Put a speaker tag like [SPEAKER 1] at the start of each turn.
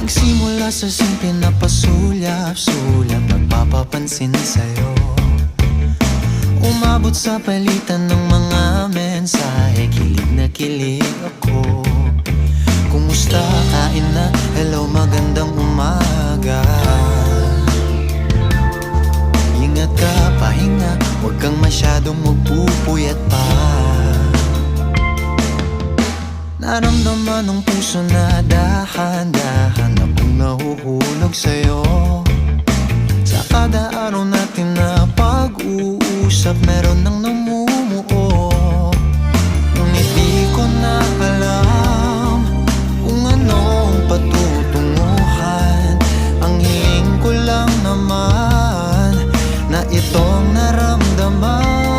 [SPEAKER 1] Nagsimula sa simple na pasulyap-sulyap Nagpapapansin sa'yo Umabot sa palitan ng mga mensahe Kilig na kilig ako Kumusta? Kain na? Hello, magandang umaga Ingat ka, pahinga Huwag kang masyadong magpupuyat pa Naramdaman ng puso na dahan nahuhulog sa'yo. Sa kada araw natin na pag-uusap Meron ng namumuo. Ngunit di ko na alam Kung anong patutunguhan. Ang hiling ko lang naman Na itong naramdaman.